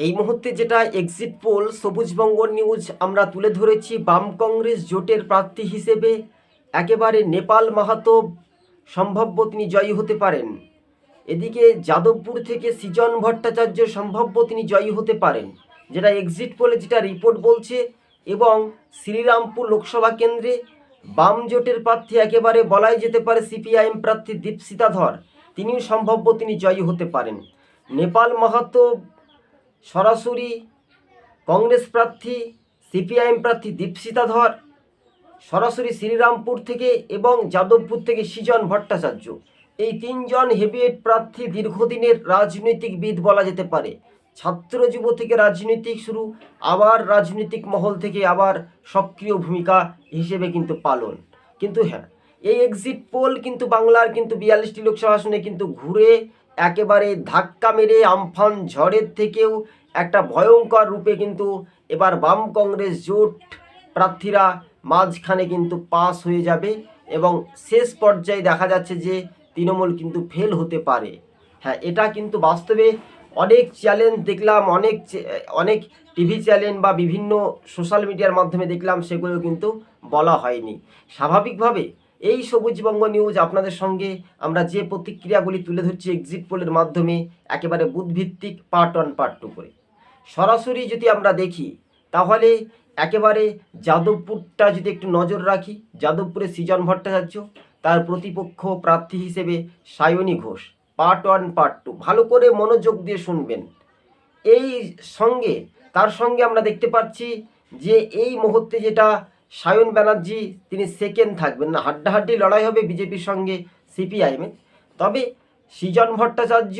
এই মুহূর্তে যেটা এক্সিট পোল সবুজবঙ্গ নিউজ আমরা তুলে ধরেছি বাম কংগ্রেস জোটের প্রার্থী হিসেবে। একেবারে নেপাল মাহাতো সম্ভাব্য তিনি জয়ী হতে পারেন। এদিকে যাদবপুর থেকে সৃজন ভট্টাচার্য সম্ভাব্য তিনি জয়ী হতে পারেন। যেটা এক্সিট পোলে যেটা রিপোর্ট বলছে এবং শ্রীরামপুর লোকসভা কেন্দ্রে বাম জোটের প্রার্থী একেবারে বলাই যেতে পারে সিপিআইএম প্রার্থী দীপসিতা ধর তিনিও সম্ভাব্য তিনি জয়ী হতে পারেন। নেপাল মাহাতো সরাসরি কংগ্রেস প্রার্থী, সিপিআইএম প্রার্থী দীপসিতা ধর সরাসরি শ্রীরামপুর থেকে এবং যাদবপুর থেকে সৃজন ভট্টাচার্য। এই তিনজন হেভিয়েট প্রার্থী দীর্ঘদিনের রাজনৈতিকবিদ বলা যেতে পারে। ছাত্র যুব থেকে রাজনৈতিক শুরু, আবার রাজনৈতিক মহল থেকে আবার সক্রিয় ভূমিকা হিসেবে কিন্তু পালন। কিন্তু হ্যাঁ এই এক্সিট পোল কিন্তু বাংলার কিন্তু বিয়াল্লিশটি লোকসভা আসনে কিন্তু ঘুরে একেবারে ধাক্কা মেরে আমফান ঝড়ের থেকেও একটা ভয়ঙ্কর রূপে কিন্তু এবার বাম কংগ্রেস জোট প্রার্থীরা মাঝখানে কিন্তু পাস হয়ে যাবে এবং শেষ পর্যায়ে দেখা যাচ্ছে যে তৃণমূল কিন্তু ফেল হতে পারে। হ্যাঁ এটা কিন্তু বাস্তবে অনেক চ্যালেঞ্জ দেখলাম, অনেক অনেক টিভি চ্যানেল বা বিভিন্ন সোশ্যাল মিডিয়ার মাধ্যমে দেখলাম, সেগুলো কিন্তু বলা হয়নি। স্বাভাবিকভাবে এই সবুজবঙ্গ নিউজ আপনাদের সঙ্গে আমরা যে প্রতিক্রিয়াগুলি তুলে ধরছি এক্সিট পোলের মাধ্যমে, একেবারে বুধভিত্তিক পার্ট ওয়ান পার্ট টু করে। সরাসরি যদি আমরা দেখি, তাহলে একেবারে যাদবপুরটা যদি একটু নজর রাখি যাদবপুরে সৃজন ভট্টাচার্য, তার প্রতিপক্ষ প্রার্থী হিসেবে Sayani Ghosh part one part two ভালো করে মনোযোগ দিয়ে শুনবেন। এই সঙ্গে, তার সঙ্গে আমরা দেখতে পাচ্ছি যে এই মুহূর্তে যেটা সায়ন ব্যানার্জি, তিনি সেকেন্ড থাকবেন। না, হাড্ডাহাড্ডি লড়াই হবে বিজেপির সঙ্গে সিপিআইএমে তবে সৃজন ভট্টাচার্য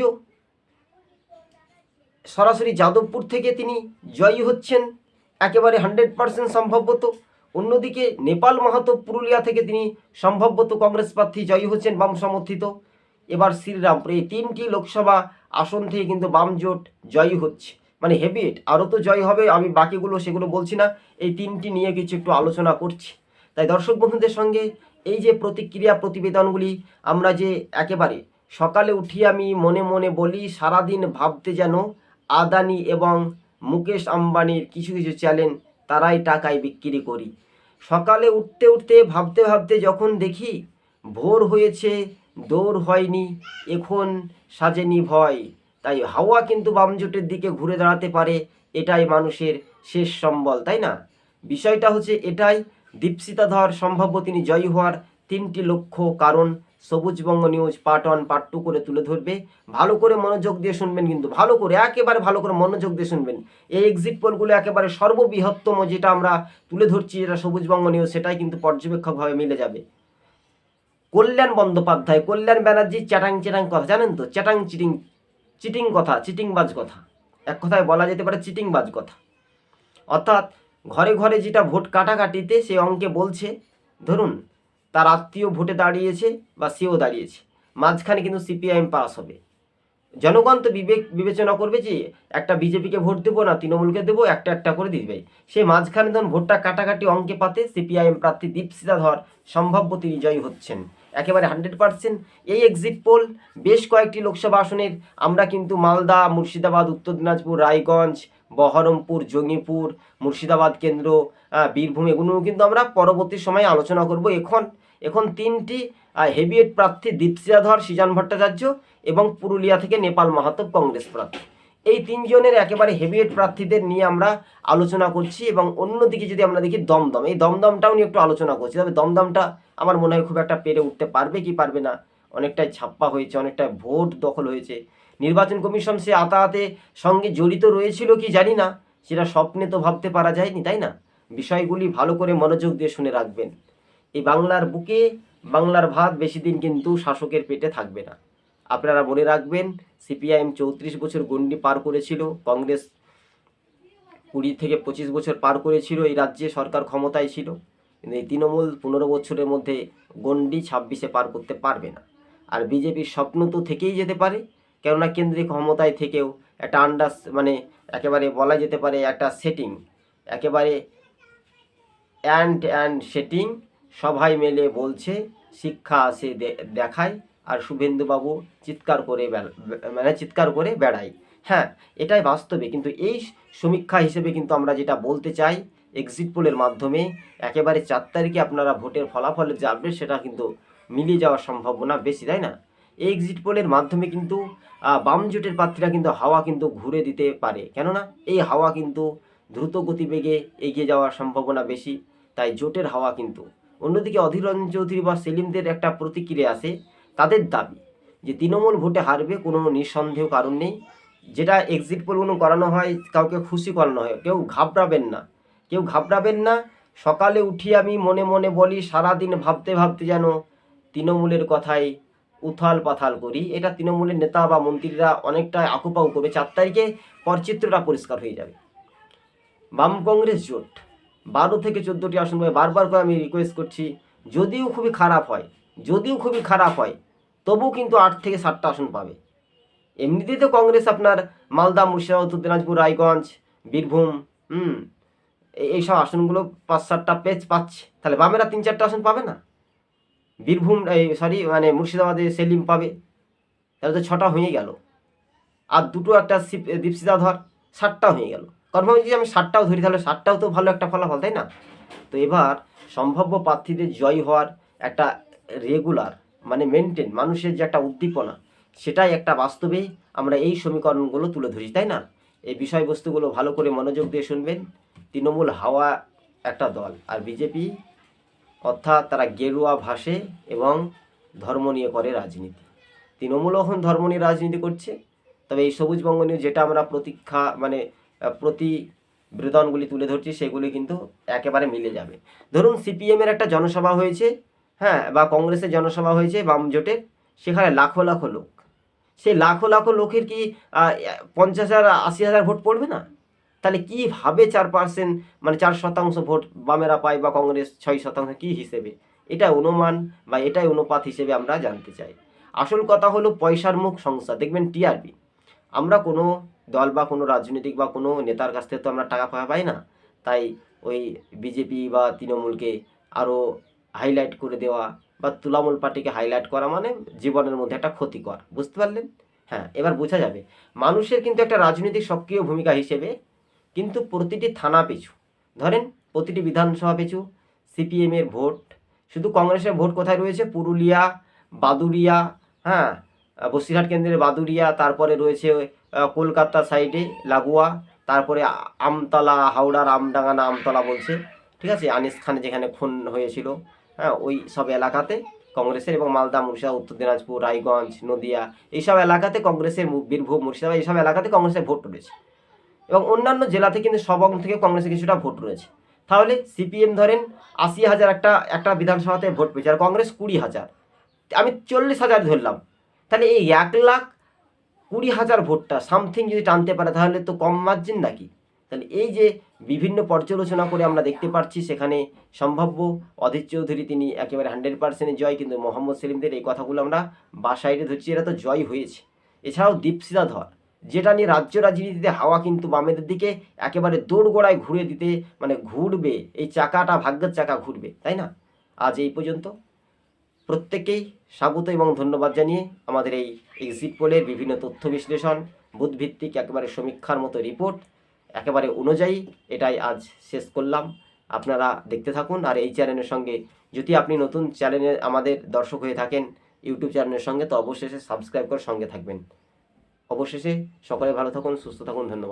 সরাসরি যাদবপুর থেকে তিনি জয়ী হচ্ছেন, একেবারে হান্ড্রেড পার্সেন্ট সম্ভবত। অন্যদিকে নেপাল মাহাতো পুরুলিয়া থেকে তিনি সম্ভবত কংগ্রেস প্রার্থী জয়ী হচ্ছেন, বাম সমর্থিত। এবার শ্রীরামপুর, এই তিনটি লোকসভা আসন থেকে কিন্তু বাম জোট জয়ী হচ্ছে। মানে হেভিয়েট আরও তো জয় হবে, আমি বাকিগুলো সেগুলো বলছি না। এই তিনটি নিয়ে কিছু একটু আলোচনা করছি। তাই দর্শক বন্ধুদের সঙ্গে এই যে প্রতিক্রিয়া প্রতিবেদনগুলি, আমরা যে একেবারে সকালে উঠিয়ে আমি মনে মনে বলি, সারাদিন ভাবতে যেন আদানি এবং মুকেশ আম্বানির কিছু কিছু চ্যানেল তারাই টাকায় বিক্রি করি। সকালে উঠতে উঠতে, ভাবতে ভাবতে যখন দেখি ভোর হয়েছে, দৌড় হয়নি, এখন সাজেনি ভয়। তাই হাওয়া কিন্তু বামজোটের দিকে ঘুরে দাঁড়াতে পারে, এটাই মানুষের শেষ সম্বল, তাই না? বিষয়টা হচ্ছে এটাই দীপসিতা ধর সম্ভাব্য তিনি জয়ী হওয়ার তিনটি লক্ষ্য কারণ Sabujbanga news part one, part two করে তুলে ধরবে। ভালো করে মনোযোগ দিয়ে শুনবেন কিন্তু ভালো করে, একেবারে ভালো করে মনোযোগ দিয়ে শুনবেন। এই এক্সিট পোলগুলো একেবারে সর্ববৃহত্তম যেটা আমরা তুলে ধরছি, যেটা সবুজবঙ্গ নিউজ, সেটাই কিন্তু পর্যবেক্ষকভাবে মিলে যাবে। কল্যাণ বন্দ্যোপাধ্যায়, কল্যাণ ব্যানার্জি চ্যাটাং চ্যাটাং কথা, জানেন তো? চ্যাটাং চিটিং চিটিং কথা, চিটিংবাজ কথা। এক কথায় বলা যেতে পারে চিটিংবাজ কথা। অর্থাৎ ঘরে ঘরে যেটা ভোট কাটাকাটিতে সে অঙ্কে বলছে, ধরুন, তার আত্মীয় ভোটে দাঁড়িয়েছে বা সেও দাঁড়িয়েছে, মাঝখানে কিন্তু সিপিআইএম পাস হবে। জনগণ তো বিবেক, বিবেচনা করবে যে একটা বিজেপিকে ভোট দেবো না, তৃণমূলকে দেবো, একটা একটা করে দিবে। সে মাঝখানে ধরুন ভোটটা কাটাকাটি অঙ্কে পাতে সিপিআইএম প্রার্থী দীপসিতা ধর সম্ভাব্য তিনি জয়ী হচ্ছেন। একেবারে হান্ড্রেড পার্সেন্ট এই এক্সিট পোল বেশ কয়েকটি লোকসভা আসনের। আমরা কিন্তু মালদা, মুর্শিদাবাদ, উত্তর দিনাজপুর, রায়গঞ্জ, বহরমপুর, জঙ্গিপুর, মুর্শিদাবাদ কেন্দ্র বীরভূম এগুলো কিন্তু আমরা পরবর্তী সময়ে আলোচনা করব। এখন এখন তিনটি হেভিয়েট প্রার্থী দীপসিয়া ধর, সৃজন ভট্টাচার্য এবং পুরুলিয়া থেকে নেপাল মাহাতো কংগ্রেস প্রার্থী। এই তিনজনের একেবারে হেভিয়েট প্রার্থীদের নিয়ে আমরা আলোচনা করছি এবং অন্যদিকে যদি আমরা দেখি দমদম, এই দমদমটাও নিয়ে একটু আলোচনা করছি। তবে দমদমটা আমার মনে হয় খুব একটা পেরে উঠতে পারবে কি পারবে না, অনেকটাই ছাপ্পা হয়েছে, অনেকটাই ভোট দখল হয়েছে। নির্বাচন কমিশন সে আতাহাতে সঙ্গে জড়িত রয়েছিল কি জানি না, সেটা স্বপ্নে তো ভাবতে পারা যায়নি, তাই না? বিষয়গুলি ভালো করে মনোযোগ দিয়ে শুনে রাখবেন। এই বাংলার বুকে বাংলার ভাত বেশি দিন কিন্তু শাসকের পেটে থাকবে না। আপনারা মনে রাখবেন সিপিআইএম চৌত্রিশ বছর গণ্ডি পার করেছিল, কংগ্রেস কুড়ি থেকে পঁচিশ বছর পার করেছিল, এই রাজ্যে সরকার ক্ষমতায় ছিল। কিন্তু এই তৃণমূল পনেরো বছরের মধ্যে গণ্ডি ছাব্বিশে পার করতে পারবে না। আর বিজেপির স্বপ্ন তো থেকেই যেতে পারে, কেননা কেন্দ্রীয় ক্ষমতায় থেকেও একটা আন্ডার মানে একেবারে বলা যেতে পারে একটা সেটিং একেবারে অ্যান্ড অ্যান্ড সেটিং সবাই মিলে বলছে, শিক্ষা দে- দেখায়। আর শুভেন্দুবাবু চিৎকার করে মানে চিৎকার করে বেড়ায়। হ্যাঁ এটাই বাস্তবে। কিন্তু এই সমীক্ষা হিসেবে কিন্তু আমরা যেটা বলতে চাই এক্সিট পোলের মাধ্যমে একেবারে চার তারিখে আপনারা ভোটের ফলাফলের যে আপডেট সেটা কিন্তু মিলিয়ে যাওয়ার সম্ভাবনা বেশি, তাই না? এই এক্সিট পোলের মাধ্যমে কিন্তু বাম জোটের প্রার্থীরা কিন্তু হাওয়া কিন্তু ঘুরে দিতে পারে। কেননা এই হাওয়া কিন্তু দ্রুত গতিবেগে এগিয়ে যাওয়ার সম্ভাবনা বেশি, তাই জোটের হাওয়া কিন্তু। অন্যদিকে অধীর রঞ্জন চৌধুরী বা সেলিমদের একটা প্রতিক্রিয়া আছে তাদের দাবি যে তৃণমূল ভোটে হারবে কোনো নিঃসন্দেহ কারণ নেই। যেটা এক্সিট পোল করানো হয়, কাউকে খুশি করানো হয়। কেউ ঘাবড়াবেন না। কেউ ঘাবড়াবেন না। সকালে উঠি আমি মনে মনে বলি, সারাদিন ভাবতে ভাবতে যেন তৃণমূলের কথাই উথাল পাথাল করি। এটা তৃণমূলের নেতা বা মন্ত্রীরা অনেকটা আকুপাউ করবে। চার তারিখে পরচিত্রটা পরিষ্কার হয়ে যাবে। বাম কংগ্রেস জোট, বারো থেকে চোদ্দোটি আসন বারবার করে আমি রিকোয়েস্ট করছি, যদিও খুবই খারাপ হয়, যদিও খুবই খারাপ হয় তবুও কিন্তু আট থেকে সাতটা আসন পাবে। এমনিতেই তো কংগ্রেস আপনার মালদা, মুর্শিদাবাদ, উত্তর দিনাজপুর, রায়গঞ্জ, বীরভূম, হুম এই- এইসব আসনগুলো পাঁচ সাতটা পেজ পাচ্ছে। তাহলে বামেরা তিন চারটা আসন পাবে না? বীরভূম, এই সরি মানে মুর্শিদাবাদে সেলিম পাবে। তাহলে তো ছটা হয়ে গেল। আর দুটো একটা দীপশিতা ধর ষাটটা হয়ে গেল। কনফার্ম যদি আমি ষাটটাও ধরি, তাহলে ষাটটাও তো ভালো একটা ফলাফল, তাই না? তো এবার সম্ভাব্য প্রার্থীদের জয় হওয়ার একটা রেগুলার মানে মেনটেন মানুষের যে একটা উদ্দীপনা সেটাই একটা বাস্তবে আমরা এই সমীকরণগুলো তুলে ধরি তাই না? এই বিষয়বস্তুগুলো ভালো করে মনোযোগ দিয়ে শুনবেন। তৃণমূল হাওয়া একটা দল আর বিজেপি অর্থাৎ তারা গেরুয়া ভাসে এবং ধর্ম নিয়ে করে রাজনীতি। তৃণমূলও এখন ধর্ম নিয়ে রাজনীতি করছে তবে এই সবুজ বঙ্গ নিয়ে যেটা আমরা প্রতীক্ষা মানে আহ, প্রতিবেদনগুলি তুলে ধরছি সেগুলি কিন্তু একেবারে মিলে যাবে। ধরুন সিপিএমের একটা জনসভা হয়েছে হ্যাঁ বা কংগ্রেসের জনসভা হয়েছে বাম জোটের সেখানে লাখো লাখো লোক। সেই লাখো লাখো লোকের কি পঞ্চাশ হাজার, আশি হাজার ভোট পড়বে না? তাহলে কীভাবে চার পার্সেন্ট মানে চার শতাংশ ভোট বামেরা পায় বা কংগ্রেস ছয় শতাংশ, কী হিসেবে? এটা অনুমান বা এটাই অনুপাত হিসেবে আমরা জানতে চাই। আসল কথা হলো পয়সার মুখ সংস্থা দেখবেন টিআরপি আমরা কোনো দল বা কোনো রাজনৈতিক বা কোনো নেতার কাছ থেকে তো আমরা টাকা পয়সা পাই না। তাই ওই বিজেপি বা তৃণমূলকে আরও হাইলাইট করে দেওয়া বা তুলামূল পার্টিকে হাইলাইট করা মানে জীবনের মধ্যে একটা ক্ষতিকর, বুঝতে পারলেন? হ্যাঁ এবার বোঝা যাবে। মানুষের কিন্তু একটা রাজনৈতিক সক্রিয় ভূমিকা হিসেবে কিন্তু প্রতিটি থানা পিছু। ধরেন, প্রতিটি বিধানসভা পিছু সিপিএমের ভোট, শুধু কংগ্রেসের ভোট কোথায় রয়েছে? পুরুলিয়া বাদুরিয়া হ্যাঁ বসিরহাট কেন্দ্রের বাদুরিয়া তারপরে রয়েছে কলকাতা সাইডে লাগোয়া, তারপরে আমতলা, হাওড়ার আমডাঙ্গা না আমতলা বলছে। ঠিক আছে, আনিস খান যেখানে খুন হয়েছিল। হ্যাঁ ওই সব এলাকাতে কংগ্রেসের এবং মালদা, মুর্শিদাবাদ, উত্তর দিনাজপুর, রায়গঞ্জ, নদিয়া এইসব এলাকাতে কংগ্রেসের বীরভূম, মুর্শিদাবাদ এইসব এলাকাতে কংগ্রেসের ভোট রয়েছে। এবং অন্যান্য জেলাতে কিন্তু সব অংশ থেকে কংগ্রেসের কিছুটা ভোট রয়েছে। তাহলে সিপিএম ধরেন আশি হাজার একটা একটা বিধানসভাতে ভোট পেয়েছে আর কংগ্রেস কুড়ি হাজার। আমি চল্লিশ হাজার ধরলাম। তাহলে এই এক লাখ কুড়ি হাজার ভোটটা সামথিং যদি টানতে পারে তাহলে তো কম মার্জিন নাকি? তাহলে এই যে বিভিন্ন পর্যালোচনা করে আমরা দেখতে পাচ্ছি সেখানে সম্ভাব্য অধীর চৌধুরী তিনি একেবারে হান্ড্রেড পার্সেন্টের জয়, কিন্তু মোহাম্মদ সেলিমদের এই কথাগুলো আমরা বাসাইডে ধরছি, এরা তো জয় হয়েছে। এছাড়াও দীপশিদা ধর, যেটা নিয়ে রাজ্য রাজনীতিতে হাওয়া কিন্তু বামেদের দিকে একেবারে দৌড়গোড়ায় ঘুরে দিতে মানে ঘুরবে, এই চাকাটা, ভাগ্যের চাকা ঘুরবে, তাই না? আজ এই পর্যন্ত। প্রত্যেকেই স্বাগত এবং ধন্যবাদ জানিয়ে আমাদের এই এক্সিট পোলের বিভিন্ন তথ্য বিশ্লেষণ বুধভিত্তিক একেবারে সমীক্ষার মতো রিপোর্ট একেবারে অনুযায়ী এটাই আজ শেষ করলাম। আপনারা দেখতে থাকুন আর এই চ্যানেলের সঙ্গে যদি আপনি নতুন চ্যানেলে আমাদের দর্শক হয়ে থাকেন, ইউটিউব চ্যানেলের সঙ্গে, তো অবশেষে সাবস্ক্রাইব করে সঙ্গে থাকবেন। অবশেষে সকলে ভালো থাকুন, সুস্থ থাকুন, ধন্যবাদ।